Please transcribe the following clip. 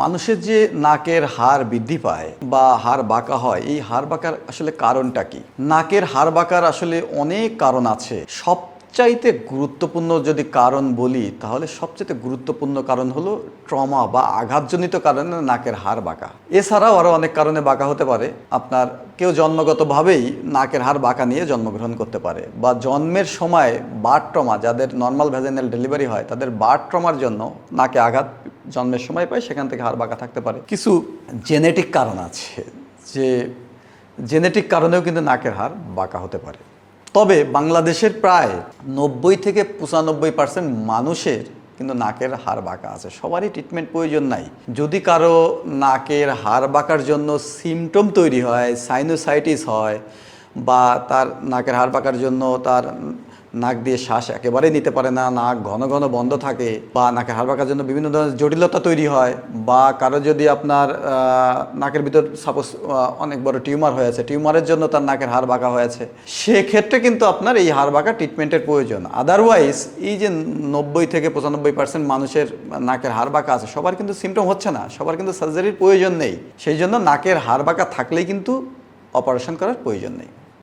মানুষের যে নাকের হাড় বৃদ্ধি পায় বা হাড় বাঁকা হয়, এই হাড় বাঁকার আসলে কারণটা কি? নাকের হাড় বাঁকার আসলে অনেক কারণ আছে। সবচাইতে গুরুত্বপূর্ণ যদি কারণ বলি, তাহলে সবচেয়ে গুরুত্বপূর্ণ কারণ হলো ট্রমা বা আঘাতজনিত কারণে নাকের হাড় বাঁকা। এছাড়াও আরও অনেক কারণে বাঁকা হতে পারে। আপনার কেউ জন্মগতভাবেই নাকের হাড় বাঁকা নিয়ে জন্মগ্রহণ করতে পারে বা জন্মের সময় বার ট্রমা, যাদের নর্মাল ভ্যাজাইনাল ডেলিভারি হয়, তাদের বার ট্রমার জন্য নাকে আঘাত জন্মের সময় পায়, সেখান থেকে হাড় বাঁকা থাকতে পারে। কিছু জেনেটিক কারণ আছে যে, জেনেটিক কারণেও কিন্তু নাকের হাড় বাঁকা হতে পারে। তবে বাংলাদেশের প্রায় নব্বই থেকে পঁচানব্বই পার্সেন্ট মানুষের কিন্তু নাকের হাড় বাঁকা আছে। সবারই ট্রিটমেন্ট প্রয়োজন নাই। যদি কারও নাকের হাড় বাঁকার জন্য সিমটম তৈরি হয় সাইনোসাইটিস হয় বা তার নাকের হাড় বাঁকার জন্য তার নাক দিয়ে শ্বাস একেবারেই নিতে পারে না, নাক ঘন ঘন বন্ধ থাকে বা নাকের হাড় বাঁকার জন্য বিভিন্ন ধরনের জটিলতা তৈরি হয় বা কারও যদি আপনার নাকের ভিতর সাপোজ অনেক বড় টিউমার হয়েছে টিউমারের জন্য তার নাকের হাড় বাঁকা হয়েছে সেক্ষেত্রে কিন্তু আপনার এই হাড় বাঁকা ট্রিটমেন্টের প্রয়োজন। আদারওয়াইজ এই যে নব্বই থেকে পঁচানব্বই পার্সেন্ট মানুষের নাকের হাড় বাঁকা আছে, সবার কিন্তু সিমটম হচ্ছে না, সবার কিন্তু সার্জারির প্রয়োজন নেই। সেই জন্য নাকের হাড় বাঁকা থাকলেই কিন্তু অপারেশন করার প্রয়োজন নেই।